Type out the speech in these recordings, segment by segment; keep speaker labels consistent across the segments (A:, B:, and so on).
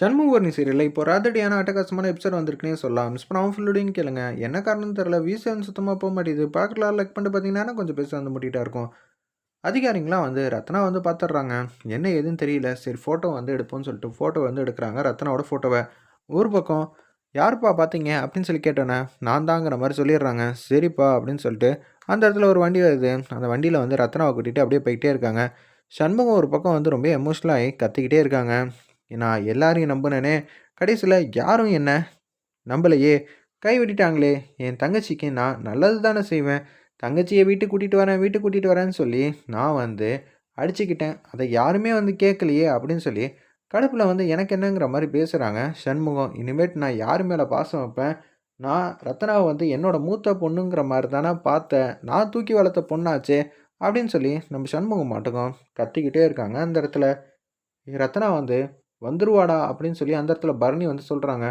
A: சண்முகவர்ணி சீரியலில் இப்போ ராதடியான அட்டகாசமான எபிசோட் வந்திருக்குன்னே சொல்லலாம். மிஸ் பண்ணாமல் ஃபுல்லுடையும் கேளுங்க. என்ன காரணம் தெரில விசி வந்து சுத்தமாக போக மாட்டேது பார்க்கலாம் லைக் பண்ணிட்டு பார்த்தீங்கன்னா கொஞ்சம் பேச வந்து முட்டிகிட்டா இருக்கும். அதிகாரிங்களாம் வந்து ரத்னா வந்து பார்த்துட்றாங்க என்ன ஏதுன்னு தெரியல. சரி ஃபோட்டோ வந்து எடுப்போம்னு சொல்லிட்டு ஃபோட்டோ வந்து எடுக்கிறாங்க. ரத்னாவோட ஃபோட்டோவை ஒரு பக்கம் யாருப்பா பார்த்தீங்க அப்படின்னு சொல்லி கேட்டோன்னே நான் தாங்கிற மாதிரி சொல்லிடுறாங்க. சரிப்பா அப்படின்னு சொல்லிட்டு அந்த இடத்துல ஒரு வண்டி வருது. அந்த வண்டியில் வந்து ரத்னாவை கூட்டிகிட்டு அப்படியே போய்கிட்டே இருக்காங்க. சண்முகம் ஒரு பக்கம் வந்து ரொம்ப எமோஷ்னலாகி கத்திக்கிட்டே இருக்காங்க. நான் எல்லாரையும் நம்பினேனே கடைசியில் யாரும் என்ன நம்பலையே கை விட்டுட்டாங்களே என் தங்கச்சிக்கு நான் நல்லது தானே செய்வேன் தங்கச்சியை வீட்டுக்கு கூட்டிகிட்டு வரேன் வீட்டுக்கு கூட்டிகிட்டு வரேன்னு சொல்லி நான் வந்து அடிச்சுக்கிட்டேன். அதை யாருமே வந்து கேட்கலையே அப்படின்னு சொல்லி கடுப்பில் வந்து எனக்கு என்னங்கிற மாதிரி பேசுகிறாங்க சண்முகம். இனிமேட்டு நான் யார் மேலே பாசம் வைப்பேன்? நான் ரத்னாவை வந்து என்னோடய மூத்த பொண்ணுங்கிற மாதிரி தானே பார்த்தேன். நான் தூக்கி வளர்த்த பொண்ணாச்சே அப்படின்னு சொல்லி நம்ம சண்முகம் மாட்டுக்கும் கத்திக்கிட்டே இருக்காங்க அந்த இடத்துல. ரத்னா வந்து வந்துருவாடா அப்படின்னு சொல்லி அந்த இடத்துல பரணி வந்து சொல்கிறாங்க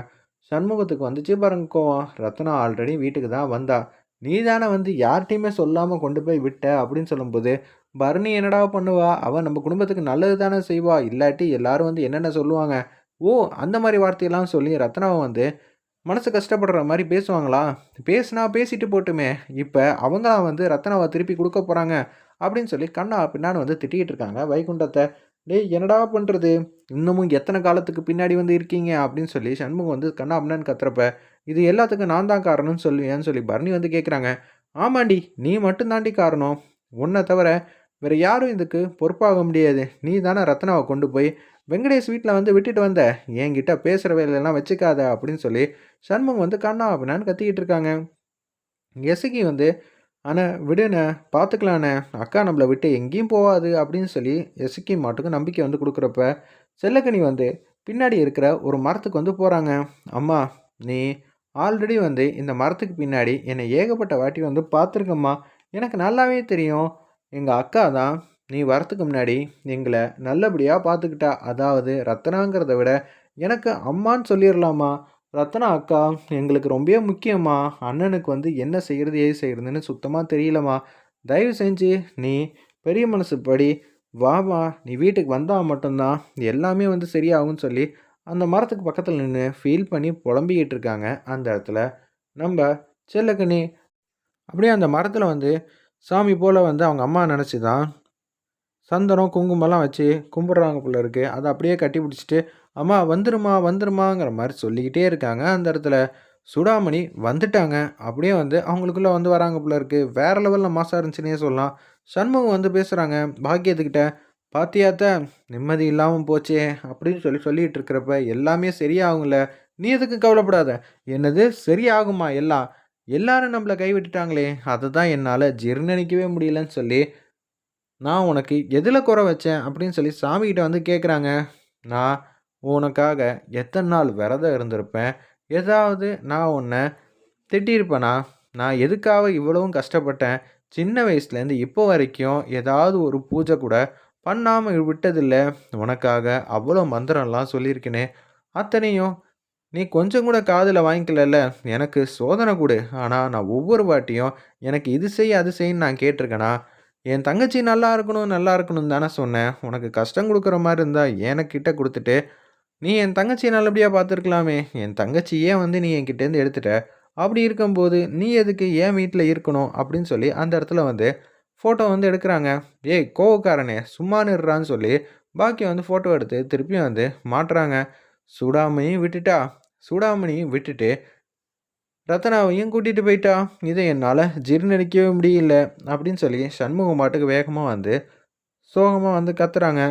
A: சண்முகத்துக்கு வந்துச்சு பாருங்க. கோவம் ரத்னா ஆல்ரெடி வீட்டுக்கு தான் வந்தா. நீ தானே வந்து யார்கிட்டையுமே சொல்லாமல் கொண்டு போய் விட்ட அப்படின்னு சொல்லும்போது பரணி என்னடா பண்ணுவா? அவன் நம்ம குடும்பத்துக்கு நல்லது தானே செய்வா. இல்லாட்டி எல்லாரும் வந்து என்னென்ன சொல்லுவாங்க? ஓ அந்த மாதிரி வார்த்தையெல்லாம் சொல்லி ரத்னாவை வந்து மனசு கஷ்டப்படுற மாதிரி பேசுவாங்களா? பேசுனா பேசிட்டு போட்டுமே. இப்போ அவங்களாம் வந்து ரத்னாவை திருப்பி கொடுக்க போகிறாங்க அப்படின்னு சொல்லி கண்ணா பின்னான்னு வந்து திட்டிகிட்டு இருக்காங்க வைகுண்டத்தை. டேய் என்னடா பண்ணுறது இன்னமும் எத்தனை காலத்துக்கு பின்னாடி வந்து இருக்கீங்க? அப்படின்னு சொல்லி சண்முகம் வந்து கண்ணா அப்படின்னு கத்துறப்ப இது எல்லாத்துக்கும் நான் தான் காரணம்னு சொல்லுவேன்னு சொல்லி பரணி வந்து கேட்குறாங்க ஆமாண்டி நீ மட்டும் தாண்டி காரணம். உன்னை தவிர வேறு யாரும் இதுக்கு பொறுப்பாக முடியாது. நீ தானே ரத்னாவை கொண்டு போய் வெங்கடேஷ் வீட்டில் வந்து விட்டுட்டு வந்த. என்கிட்ட பேசுகிற வேலையெல்லாம் வச்சுக்காத அப்படின்னு சொல்லி சண்முகம் வந்து கண்ணா அப்படின்னு கத்திக்கிட்டு இருக்காங்க. எசுகி வந்து அண்ணா விடுண்ணே பார்த்துக்கலாண்ணே அக்கா நம்மளை விட்டு எங்கேயும் போகாது அப்படின்னு சொல்லி எசுக்கி மாட்டுக்கு நம்பிக்கை வந்து கொடுக்குறப்ப செல்லக்கனி வந்து பின்னாடி இருக்கிற ஒரு மரத்துக்கு வந்து போகிறாங்க அம்மா நீ ஆல்ரெடி வந்து இந்த மரத்துக்கு பின்னாடி என்னை ஏகப்பட்ட வாட்டி வந்து பார்த்துருக்கம்மா. எனக்கு நல்லாவே தெரியும். எங்கள் அக்கா தான் நீ வரத்துக்கு முன்னாடி எங்களை நல்லபடியாக பார்த்துக்கிட்டா. அதாவது ரத்னாங்கிறத விட எனக்கு அம்மான்னு சொல்லிடலாமா ரத்னா அக்கா எங்களுக்கு ரொம்பவே முக்கியம்மா. அண்ணனுக்கு வந்து என்ன செய்கிறது ஏது செய்கிறதுன்னு சுத்தமாக தெரியலம்மா. தயவு செஞ்சு நீ பெரிய மனசு படி வாமா நீ வீட்டுக்கு வந்தால் மட்டும்தான் எல்லாமே வந்து சரியாகும்னு சொல்லி அந்த மரத்துக்கு பக்கத்தில் நின்று ஃபீல் பண்ணி புலம்பிக்கிட்டு இருக்காங்க. அந்த இடத்துல நம்ம செல்லக்கனி அப்படியே அந்த மரத்தில் வந்து சாமி போல் வந்து அவங்க அம்மா நினச்சி தான் சந்தனம் குங்குமம்லாம் வச்சு கும்பிட்றாங்க போல இருக்குது அதை அப்படியே கட்டி பிடிச்சிட்டு அம்மா வந்துருமா வந்துருமாங்கிற மாதிரி சொல்லிக்கிட்டே இருக்காங்க. அந்த இடத்துல சுடாமணி வந்துட்டாங்க. அப்படியே வந்து அவங்களுக்குள்ளே வந்து வராங்க போல இருக்குது வேறு லெவலில் மாசாக இருந்துச்சுன்னே சொல்லலாம். சண்முகம் வந்து பேசுகிறாங்க பாக்கியத்துக்கிட்ட பாத்தியாத்த நிம்மதி இல்லாமல் போச்சே அப்படின்னு சொல்லி சொல்லிகிட்டு இருக்கிறப்ப எல்லாமே சரியாகும்ல. நீ எதுக்கு கவலைப்படாத? என்னது சரியாகுமா எல்லாம்? எல்லாரும் நம்மளை கைவிட்டுட்டாங்களே. அதை தான் என்னால் ஜீர்ணிக்கவே முடியலன்னு சொல்லி நான் உனக்கு எதில் குறை வச்சேன்? அப்படின்னு சொல்லி சாமிக்கிட்ட வந்து கேட்குறாங்க நான் உனக்காக எத்தனை நாள் விரதம் இருந்திருப்பேன்? ஏதாவது நான் உன்னை திட்டியிருப்பேனா? நான் எதுக்காக இவ்வளவும் கஷ்டப்பட்டேன்? சின்ன வயசுலேருந்து இப்போ வரைக்கும் ஏதாவது ஒரு பூஜை கூட பண்ணாமல் விட்டதில்லை. உனக்காக அவ்வளோ மந்திரம்லாம் சொல்லியிருக்கேனே. அத்தனையும் நீ கொஞ்சம் கூட காதில் வாங்கிக்கலல்ல? எனக்கு சோதனை கொடு. ஆனால் நான் ஒவ்வொரு வாட்டியும் எனக்கு இது செய் அது செய்ன்னு நான் கேட்டிருக்கேனா? என் தங்கச்சி நல்லா இருக்கணும் நல்லா இருக்கணும் தானே சொன்னேன். உனக்கு கஷ்டம் கொடுக்குற மாதிரி இருந்தால் எனக்கிட்ட கொடுத்துட்டு நீ என் தங்கச்சியை நல்லபடியாக பார்த்துருக்கலாமே. என் தங்கச்சியே வந்து நீ என்கிட்டேருந்து எடுத்துட்ட. அப்படி இருக்கும்போது நீ எதுக்கு ஏன் வீட்டில் இருக்கணும் அப்படின்னு சொல்லி அந்த இடத்துல வந்து ஃபோட்டோ வந்து எடுக்கிறாங்க. ஏய் கோவக்காரனே சும்மா நிடுறான்னு சொல்லி பாக்கி வந்து ஃபோட்டோ எடுத்து திருப்பியும் வந்து மாட்டுறாங்க. சுடாமணியும் விட்டுட்டா. சுடாமணியும் விட்டுட்டு ரத்னாவையும் கூட்டிகிட்டு போயிட்டா. இதை என்னால் ஜீர்ணிக்கவே முடியல அப்படின்னு சொல்லி சண்முகம் பாட்டுக்கு வேகமாக வந்து சோகமாக வந்து கத்துறாங்க.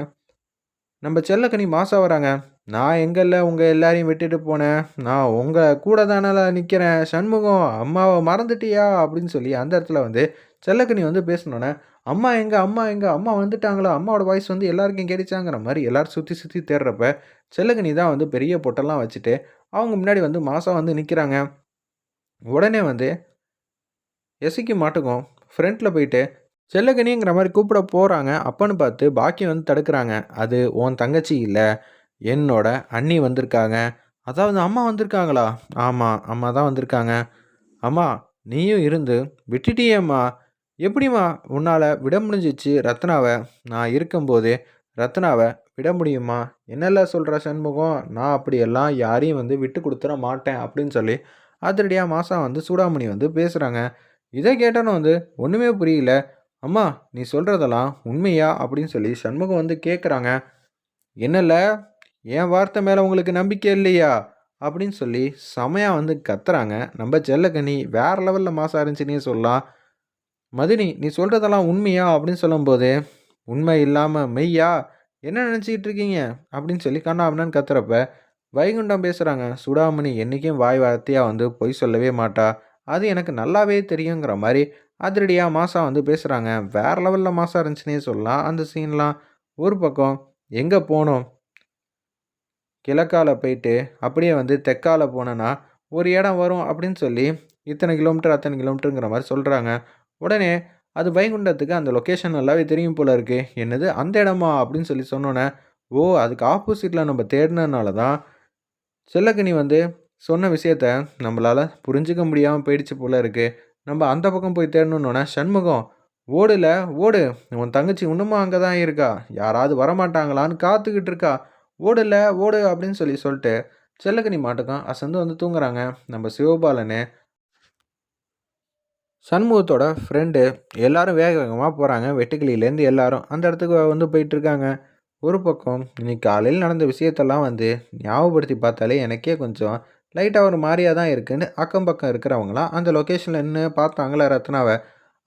A: நம்ம செல்லக்கனி மாசம் வராங்க. நான் எங்கல்ல உங்கள் எல்லாரையும் விட்டுட்டு போனேன். நான் உங்கள் கூட தானே நிற்கிறேன் சண்முகம் அம்மாவை மறந்துட்டியா? அப்படின்னு சொல்லி அந்த இடத்துல வந்து செல்லக்கனி வந்து பேசணுன்னே அம்மா எங்கே? அம்மா எங்கே? அம்மா வந்துட்டாங்களா? அம்மாவோட வாய்ஸ் வந்து எல்லாருக்கும் கிடைச்சாங்கிற மாதிரி எல்லோரும் சுற்றி சுற்றி தேடுறப்ப செல்லக்கனி தான் வந்து பெரிய பொட்டெல்லாம் வச்சுட்டு அவங்க முன்னாடி வந்து மாதம் வந்து நிற்கிறாங்க உடனே வந்து எசிக்கு மாட்டுக்கும் ஃப்ரண்ட்டில் போயிட்டு செல்லக்கனிங்கிற மாதிரி கூப்பிட போகிறாங்க அப்பன்னு பார்த்து பாக்கி வந்து தடுக்கிறாங்க. அது உன் தங்கச்சி இல்லை. என்னோட அண்ணி வந்திருக்காங்க. அதாவது அம்மா வந்திருக்காங்களா? ஆமாம் அம்மா தான் வந்திருக்காங்க. அம்மா நீயும் இருந்து விட்டுட்டியேம்மா. எப்படிம்மா உன்னால் விட முடிஞ்சிச்சு ரத்னாவை? நான் இருக்கும்போது ரத்னாவை விட முடியுமா? என்னல்ல சொல்கிற சண்முகம்? நான் அப்படியெல்லாம் யாரையும் வந்து விட்டு கொடுத்துட மாட்டேன் அப்படின்னு சொல்லி அதிரடியாக மாசா வந்து சூடாமணி வந்து பேசுகிறாங்க இதை கேட்டோன்னு வந்து ஒன்றுமே புரியல. அம்மா நீ சொல்கிறதெல்லாம் உண்மையா அப்படின்னு சொல்லி சண்முகம் வந்து கேட்குறாங்க என்னல்ல? என் வார்த்தை மேலே உங்களுக்கு நம்பிக்கை இல்லையா? அப்படின்னு சொல்லி செமையாக வந்து கத்துறாங்க. நம்ம செல்லக்கனி வேற லெவலில் மாசாக இருந்துச்சுன்னே சொல்லலாம். மதினி நீ சொல்கிறதெல்லாம் உண்மையா? அப்படின்னு சொல்லும்போது உண்மை இல்லாமல் மெய்யா? என்ன நினச்சிக்கிட்டு இருக்கீங்க? அப்படின்னு சொல்லி கண்ணாபின்னு கத்துறப்ப வைகுண்டம் பேசுகிறாங்க சுடாமணி என்றைக்கும் வாய் வார்த்தையாக வந்து பொய் சொல்லவே மாட்டா. அது எனக்கு நல்லாவே தெரியுங்கிற மாதிரி அதிரடியாக மாசா வந்து பேசுகிறாங்க வேறு லெவலில் மாசா இருந்துச்சுன்னே சொல்லலாம். அந்த சீன்லாம் ஒரு பக்கம் எங்கே போனோம்? கிழக்கால போயிட்டு அப்படியே வந்து தெற்கால போனேன்னா ஒரு இடம் வரும் அப்படின்னு சொல்லி இத்தனை கிலோமீட்டர் அத்தனை கிலோமீட்டருங்கிற மாதிரி சொல்கிறாங்க உடனே அது வைகுண்டத்துக்கு அந்த லொக்கேஷன் நல்லாவே தெரியும் போல இருக்குது என்னது அந்த இடமா அப்படின்னு சொல்லி சொன்னோன்னே ஓ அதுக்கு ஆப்போசிட்டில் நம்ம தேடினதுனால தான் செல்லக்கனி வந்து சொன்ன விஷயத்த நம்மளால் புரிஞ்சிக்க முடியாமல் போயிடுச்சு போல இருக்கு. நம்ம அந்த பக்கம் போய் தேடணுன்னொன்னே சண்முகம் ஓடுல ஓடு உன் தங்கச்சி இன்னுமா அங்கே தான் இருக்கா? யாராவது வரமாட்டாங்களான்னு காத்துக்கிட்டு இருக்கா? ஓடுல ஓடு அப்படின்னு சொல்லி சொல்லிட்டு செல்லக்கனி மாட்டுக்கும் அசந்து வந்து தூங்குறாங்க. நம்ம சிவபாலனு சண்முகத்தோட ஃப்ரெண்டு எல்லாரும் வேக வேகமாக போகிறாங்க வெட்டுக்கிளியிலேருந்து எல்லாரும் அந்த இடத்துக்கு வந்து போயிட்டுருக்காங்க. ஒரு பக்கம் இன்னைக்கு காலையில் நடந்த விஷயத்தெல்லாம் வந்து ஞாபகப்படுத்தி பார்த்தாலே எனக்கே கொஞ்சம் லைட்டாக ஒரு மாதிரியாக தான் இருக்குன்னு அக்கம் பக்கம் இருக்கிறவங்களாம் அந்த லொக்கேஷனில் நின்று பார்த்தாங்களா ரத்னாவை.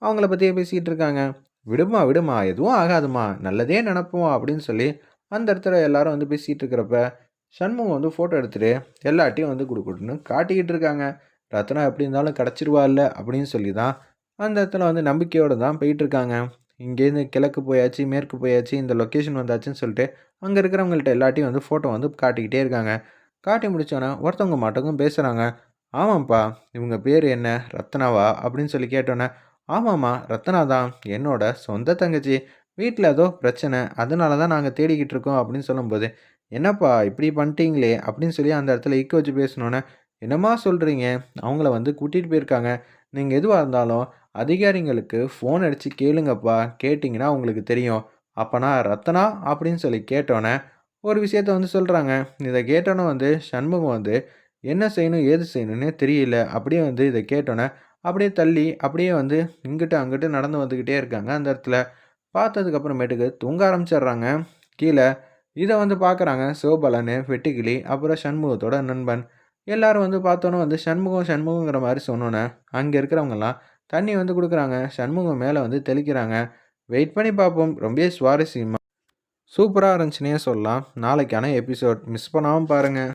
A: அவங்கள பற்றியே பேசிகிட்டு இருக்காங்க விடுமா விடுமா எதுவும் ஆகாதுமா. நல்லதே நினப்போம் அப்படின்னு சொல்லி அந்த இடத்துல எல்லாரும் வந்து பேசிகிட்டு இருக்கிறப்ப சண்முகம் வந்து ஃபோட்டோ எடுத்துகிட்டு எல்லாட்டையும் வந்து கொடுக்கணுன்னு காட்டிக்கிட்டு இருக்காங்க. ரத்னா எப்படி இருந்தாலும் கிடச்சிருவாள்ல அப்படின்னு சொல்லி தான் அந்த இடத்துல வந்து நம்பிக்கையோடு தான் போயிட்டுருக்காங்க இங்கேருந்து கிழக்கு போயாச்சு மேற்கு போயாச்சு இந்த லொக்கேஷன் வந்தாச்சுன்னு சொல்லிட்டு அங்கே இருக்கிறவங்கள்ட்ட எல்லாட்டையும் வந்து ஃபோட்டோ வந்து காட்டிக்கிட்டே இருக்காங்க. காட்டி முடித்தோன்னே ஒருத்தவங்க மாட்டவங்க பேசுகிறாங்க ஆமாம்ப்பா இவங்க பேர் என்ன? ரத்னாவா? அப்படின்னு சொல்லி கேட்டோன்னே ஆமாம்மா ரத்னா தான் என்னோட சொந்த தங்கச்சி. வீட்டில் ஏதோ பிரச்சனை அதனால தான் நாங்கள் தேடிக்கிட்டு இருக்கோம் அப்படின்னு சொல்லும்போது என்னப்பா இப்படி பண்ணிட்டீங்களே? அப்படின்னு சொல்லி அந்த இடத்துல இக்க வச்சு பேசணுன்னே என்னம்மா சொல்கிறீங்க அவங்கள வந்து கூட்டிகிட்டு போயிருக்காங்க. நீங்கள் எதுவாக இருந்தாலும் அதிகாரிங்களுக்கு ஃபோன் அடித்து கேளுங்கப்பா. கேட்டிங்கன்னா உங்களுக்கு தெரியும். அப்போனா ரத்தனா? அப்படின்னு சொல்லி கேட்டோன்னே ஒரு விஷயத்த வந்து சொல்கிறாங்க இதை கேட்டோன்னே வந்து சண்முகம் வந்து என்ன செய்யணும்? ஏது செய்யணும்னே தெரியல. அப்படியே வந்து இதை கேட்டோன்னே அப்படியே தள்ளி அப்படியே வந்து இங்கிட்ட அங்கிட்டு நடந்து வந்துக்கிட்டே இருக்காங்க அந்த இடத்துல. பார்த்ததுக்கப்புறமேட்டுக்கு தூங்க ஆரம்பிச்சிடுறாங்க. கீழே இதை வந்து பார்க்குறாங்க. சிவபாலன் வெட்டுக்கிளி அப்புறம் சண்முகத்தோட நண்பன். எல்லாரும் வந்து பார்த்தோன்னே வந்து சண்முகம் சண்முகங்கிற மாதிரி சொன்னோன்னே அங்கே இருக்கிறவங்கலாம் தண்ணி வந்து கொடுக்குறாங்க. சண்முகம் மேலே வந்து தெளிக்கிறாங்க. வெயிட் பண்ணி பார்ப்போம். ரொம்ப சுவாரஸ்யமாக சூப்பராக இருந்துச்சுனே சொல்லலாம். நாளைக்கான எபிசோட். மிஸ் பண்ணாமல் பாருங்கள்